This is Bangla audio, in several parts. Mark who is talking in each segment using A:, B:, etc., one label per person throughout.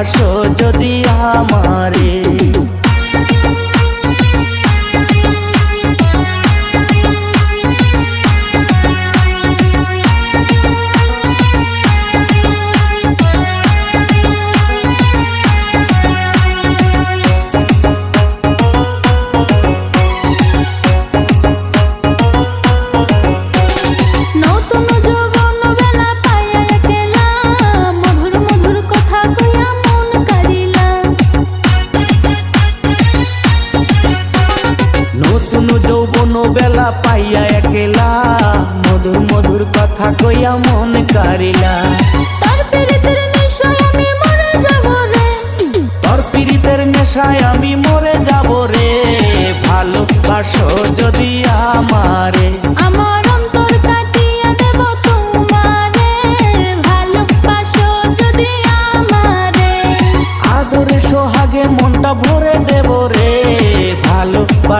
A: ভালোবাসো
B: বেলা পাইয়া একেলা। মধুর মধুর কথা কইয়া মন কারিলা তোর পীড়িতের নিশায় আমি মরে যাব রে।
A: তোর পীড়িতের নেশায় আমি মরে যাব রে। ভালোবাসো যদি আমারে।
B: আমার অন্তর কাটিয়ে দেব তোমারে। ভালোবাসো যদি আমারে।
A: আদরে সোহাগে মনটা ভরে দেব রে।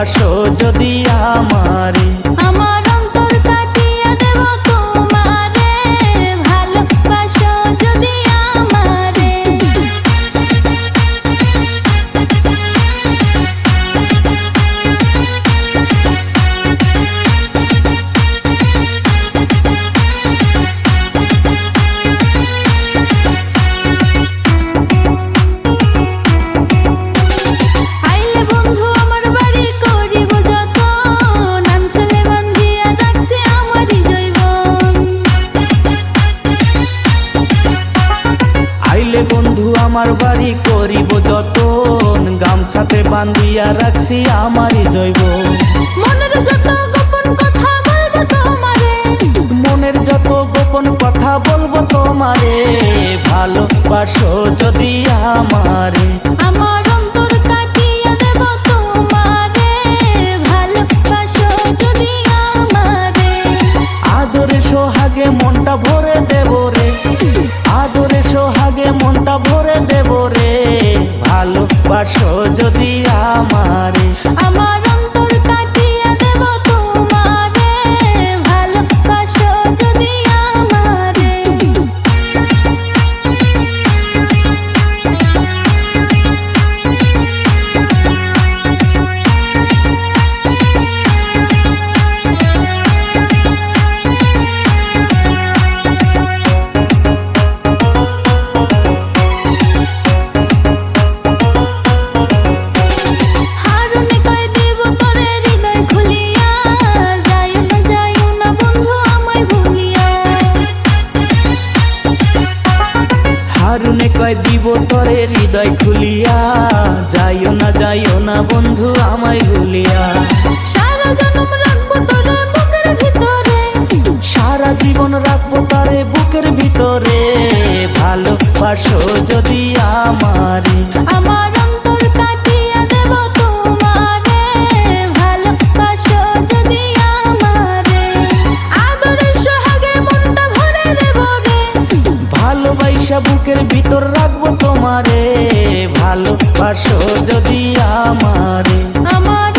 A: ভালোবাসো যদি আমারে।
B: করিব
A: যতন গামছাতে বান্ধিয়া রাখছি আমারই জৈব।
B: মনের যত গোপন কথা বলব তোমারে
A: মনের যত গোপন কথা বলব তোমারে ভালোবাসো যদি আমারে।
B: আমার ভালোবাসো যদি
A: কয় দিব তরে হৃদয় খুলিয়া। যাইও না যাইও না বন্ধু আমায় ভুলিয়া।
B: সারা জনম রাখব তোরে বুকের ভিতরে।
A: সারা জীবন রাখব তারে বুকের ভিতরে। ভালোবাসো যদি আমারে। ভিতর রাখব তোমারে ভালোবাসো যদি আমারে।
B: আমার